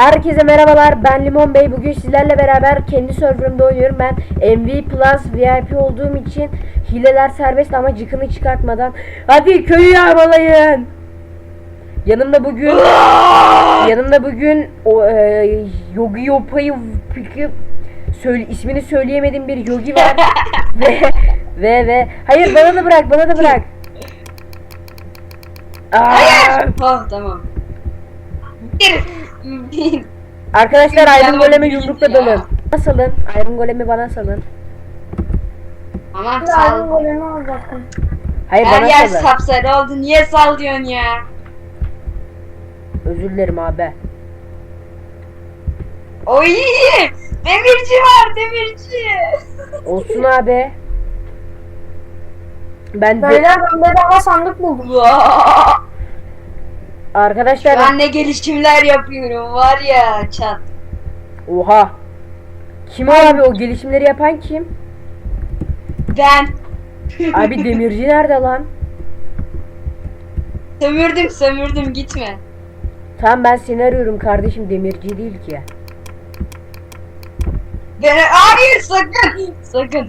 Herkese merhabalar. Ben Limon Bey. Bugün sizlerle beraber kendi serverımda oynuyorum. Ben MV Plus VIP olduğum için hileler serbest ama cıkını çıkartmadan. Hadi köyü yağmalayın. Yanımda bugün yanımda bugün o e, Yogi Yopa'yı söyle ismini söyleyemedim bir Yogi var. ve ve ve hayır bana da bırak bana da bırak. Aa! Oh tamam. Arkadaşlar Iron Golem'e yumrukla dalın. Bana salın. Iron Golem'i bana salın. Tamam Ya sal. golünü alacaktım. Hayır Her bana yer salın. sapsarı oldu. Niye sallıyorsun ya? Özür dilerim abi. Oy! Demirci var demirci. Olsun abi. Ben de Beyler ben bedava sandık buldum. Vaa! arkadaşlar Ben ne gelişimler yapıyorum var ya çat. oha. Kim abi o gelişimleri yapan kim? Ben Abi demirci nerede lan? sömürdüm sömürdüm gitme. Tamam ben seni arıyorum kardeşim demirci değil ki. Ben hayır sakın sakın.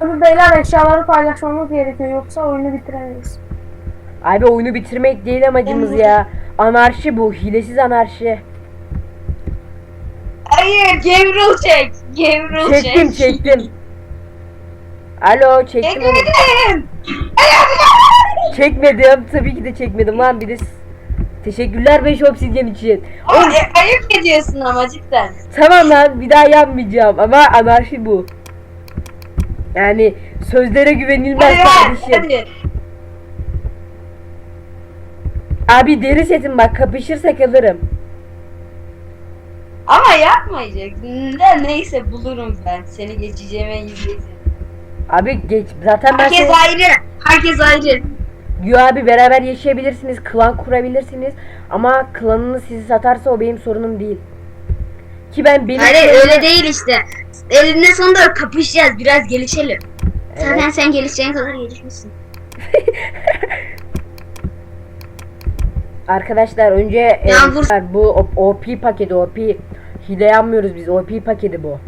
Tabii beyler eşyaları paylaşmamız gerekiyor yoksa oyunu bitiremeyiz. Abi oyunu bitirmek değil amacımız ya. Anarşi bu. Hilesiz anarşi. Hayır game rule çek. Game rule çek. Çektim çektim. Alo çektim onu. Çekmedim. Çekmedim. Tabii ki de çekmedim lan bir de s- Teşekkürler 5 obsidyen için. Ama e, ayıp ediyorsun ama cidden. Tamam lan bir daha yapmayacağım ama anarşi bu. Yani sözlere güvenilmez Hadi ver, kardeşim. hadi. Abi deri setim bak kapışırsak alırım. Ama yapmayacaksın. Da neyse bulurum ben. Seni geçeceğime yüzeyim. Abi geç zaten ben Herkes seni... ayrı. Herkes ayrı. Yo abi beraber yaşayabilirsiniz, klan kurabilirsiniz ama klanını sizi satarsa o benim sorunum değil. Ki ben benim Hayır klanımı- öyle değil işte. Elinde sonunda kapışacağız biraz gelişelim. Zaten Evet. sen gelişeceğin kadar gelişmişsin. Arkadaşlar önce e, bu OP paketi OP hile yapmıyoruz biz OP paketi bu.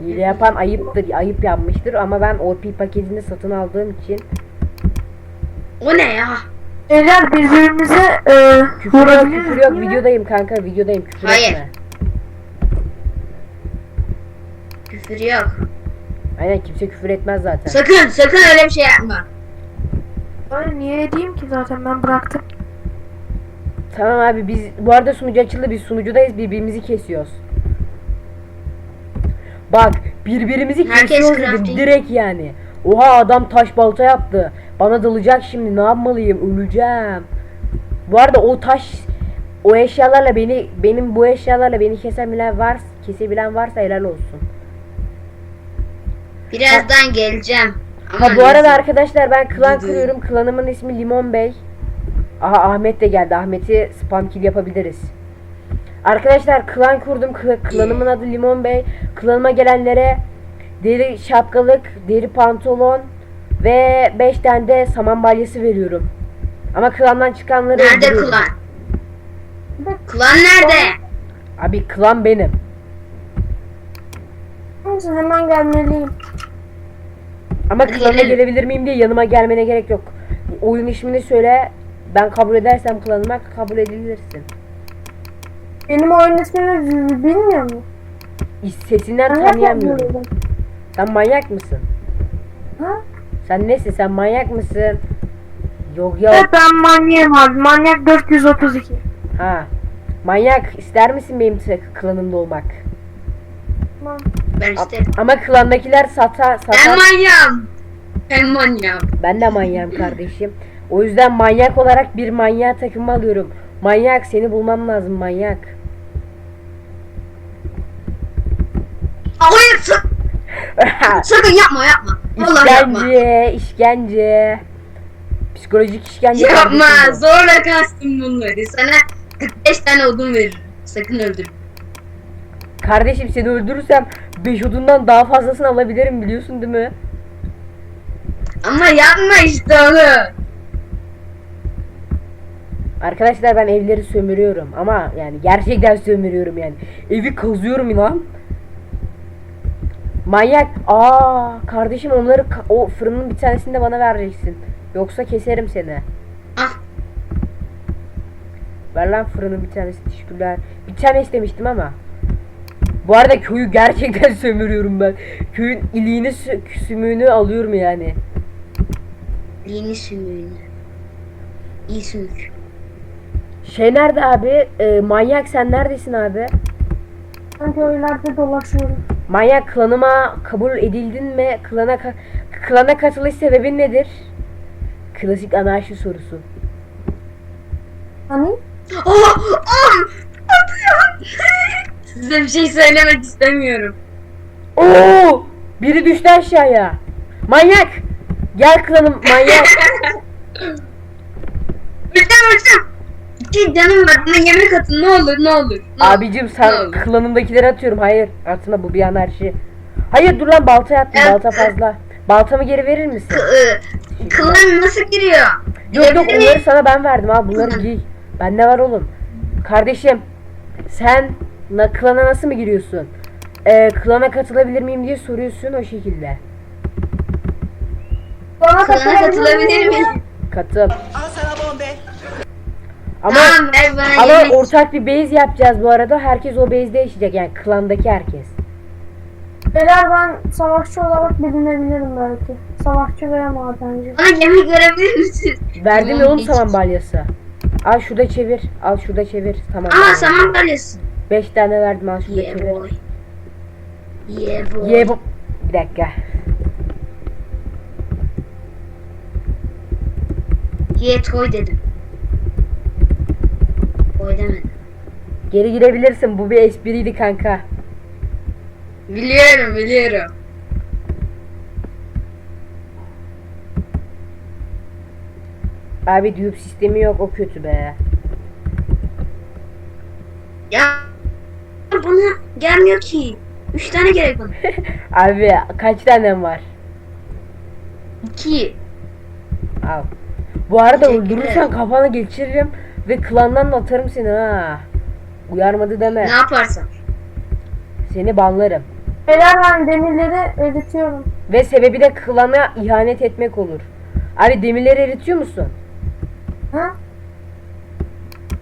Hile yapan ayıptır, ayıp yapmıştır ama ben OP paketini satın aldığım için O ne ya? Beyler birbirimize e, küfür yok, küfür yok, videodayım kanka, videodayım, küfür Hayır. etme. Küfür yok. Aynen kimse küfür etmez zaten. Sakın sakın öyle bir şey yapma. Ay niye edeyim ki zaten ben bıraktım. Tamam abi biz bu arada sunucu açıldı biz sunucudayız birbirimizi kesiyoruz. Bak birbirimizi Herkes kesiyoruz dedim crafting. direkt yani. Oha adam taş balta yaptı. Bana dalacak şimdi ne yapmalıyım öleceğim. Bu arada o taş o eşyalarla beni benim bu eşyalarla beni kesebilen var kesebilen varsa helal olsun. Birazdan geleceğim. Ama Ha bu arada arkadaşlar ben klan kuruyorum. Klanımın ismi Limon Bey. Aha Ahmet de geldi. Ahmet'i spam kill yapabiliriz. Arkadaşlar klan kurdum. Kla- Klanımın adı Limon Bey. Klanıma gelenlere deri şapkalık, deri pantolon ve 5 tane de saman balyası veriyorum. Ama klandan çıkanları Nerede öldürüyorum. klan? Klan nerede? Abi klan benim. Neyse hemen gelmeliyim. Ama gelelim. gelebilir miyim diye yanıma gelmene gerek yok. Oyun ismini söyle. Ben kabul edersem klanıma kabul edilirsin. Benim oyun ismini bilmiyor mu? Sesinden Manyak tanıyamıyorum. Sen manyak mısın? Ha? Sen nesin? Sen manyak mısın? Yok ya. Evet ben manyağım abi. Manyak 432. Ha. Manyak ister misin benim klanımda olmak? Tamam. Ben isterim. Ama klandakiler sata Ben satar. manyağım. Ben manyağım. Ben de manyağım kardeşim. O yüzden manyak olarak bir manyağı takımı alıyorum. Manyak seni bulmam lazım manyak. Hayır sakın, sakın yapma yapma. Vallahi yapma. işkence, işkence. Psikolojik işkence. Yapma zorla kastım bunları. Sana 45 tane odun veririm. Sakın öldürme. Kardeşim seni öldürürsem 5 odundan daha fazlasını alabilirim biliyorsun değil mi? Ama yapma işte onu. Arkadaşlar ben evleri sömürüyorum ama yani gerçekten sömürüyorum yani. Evi kazıyorum lan. Manyak. Aa kardeşim onları ka- o fırının bir tanesini de bana vereceksin. Yoksa keserim seni. Ah. Ver lan fırının bir tanesi teşekkürler. Bir tane istemiştim ama. Bu arada köyü gerçekten sömürüyorum ben. Köyün iliğini sü- sümüğünü alıyorum yani. Yeni sümüğünü. İyi sümük. Şey nerede abi? Ee, manyak sen neredesin abi? Ben köylerde dolaşıyorum. Manyak klanıma kabul edildin mi? Klana ka- klana katılış sebebin nedir? Klasik anarşi sorusu. Hani? Size bir şey söylemek istemiyorum. Oo! Biri düştü aşağıya. Manyak! Gel klanım manyak. Öleceğim öleceğim. İki canım var. Bana yemek atın ne olur ne olur. Ne Abicim Ne sen olur. klanımdakileri atıyorum. Hayır atma bu bir anarşi. Hayır dur lan balta attım Evet. balta fazla. Baltamı geri verir misin? K- ı, Kılan nasıl giriyor? Yok yok onları sana ben verdim al bunları giy. Bende var oğlum. Kardeşim sen na, klana nasıl mı giriyorsun? Ee, klana katılabilir miyim diye soruyorsun o şekilde. Bana Klana katılabilir miyim? Katıl. Al sana bombe. Ama Tamam ver bana ama yemek. ortak bir base yapacağız bu arada. Herkes o base'de yaşayacak yani klandaki herkes. Beyler ben savaşçı olarak bilinebilirim belki. Savaşçı veya madenci. Bana yemek verebilir misin? Verdim ya Tamam, oğlum saman balyası. Al şurada çevir. Al şurada çevir. Tamam. Aa saman balyası. 5 tane verdim al şurada Yeah boy. Yeah boy. Bir dakika. Yeah toy dedim. Toy demedim. Geri girebilirsin. Bu bir espriydi kanka. Biliyorum biliyorum. Abi düğüp sistemi yok o kötü be. Ya bana gelmiyor ki. Üç tane gerek bana. Abi kaç tanem var? İki. Al. Bu arada öldürürsen kafana geçiririm ve klandan da atarım seni ha. Uyarmadı deme. Ne yaparsan. Seni banlarım. Beyler ben demirleri eritiyorum. Ve sebebi de klana ihanet etmek olur. Abi demirleri eritiyor musun? Ha?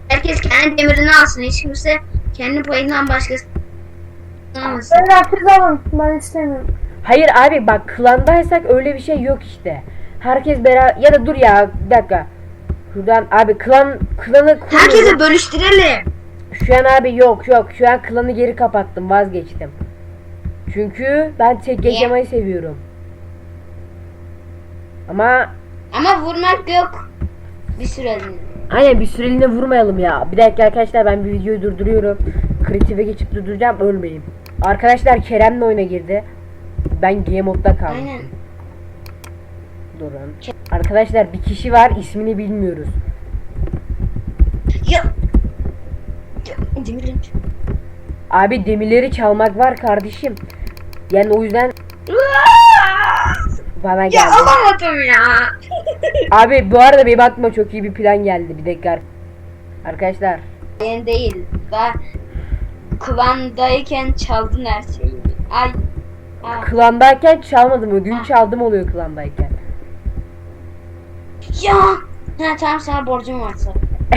Herkes kendi demirini alsın. Hiç kimse kendi payından başkası almasın. Beyler siz alın. Ben istemiyorum. Hayır abi bak klandaysak öyle bir şey yok işte. Herkes beraber ya da dur ya bir dakika. Şuradan abi klan klanı kurmuyorum. Herkese bölüştürelim. Şu an abi yok yok. Şu an klanı geri kapattım. Vazgeçtim. Çünkü ben tek yaşamayı seviyorum. Ama Ama vurmak yok. Bir süreliğine. aynen bir süreliğine vurmayalım ya. Bir dakika arkadaşlar ben bir videoyu durduruyorum. Kreatife geçip durduracağım ölmeyeyim. Arkadaşlar Kerem'le oyuna girdi. Ben game modda kaldım. Aynen. Durun. Arkadaşlar bir kişi var ismini bilmiyoruz. Ya. Ya, Demirin. Abi demirleri çalmak var kardeşim. Yani o yüzden bana Ya geldi. alamadım ya. Abi bu arada benim aklıma çok iyi bir plan geldi. Bir dakika. Arkadaşlar Ben değil. Ben klandayken çaldın her şeyi. Ay. Ay. klandayken çalmadım. Ödül çaldım oluyor klandayken. Ya. Ha tamam sana borcum varsa.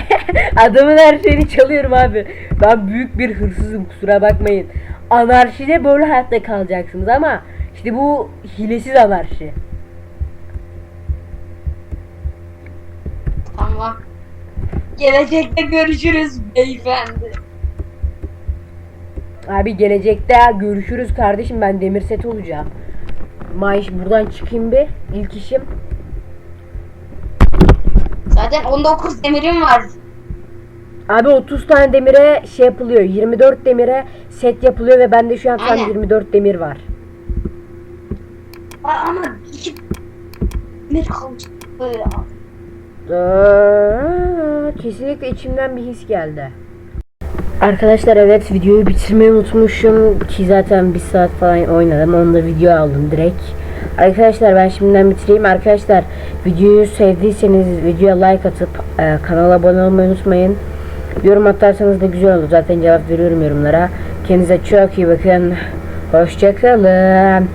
Adamın her şeyini çalıyorum abi. Ben büyük bir hırsızım kusura bakmayın. Anarşide böyle hayatta kalacaksınız ama işte bu hilesiz anarşi. Tamam. Gelecekte görüşürüz beyefendi. Abi gelecekte görüşürüz kardeşim ben demir set olacağım. Maaş buradan çıkayım bir ilk işim. Zaten 19 demirim var. Abi 30 tane demire şey yapılıyor. 24 demire set yapılıyor ve bende şu an tam Aynen. 24 demir var. Aa, Ama iki demir kalmış. Böyle. Kesinlikle içimden bir his geldi. Arkadaşlar evet videoyu bitirmeyi unutmuşum ki zaten bir saat falan oynadım. Onu da video aldım direkt. Arkadaşlar ben şimdiden bitireyim. Arkadaşlar videoyu sevdiyseniz videoya like atıp e, kanala abone olmayı unutmayın. Yorum atarsanız da güzel olur. Zaten cevap veriyorum yorumlara. Kendinize çok iyi bakın. Hoşçakalın.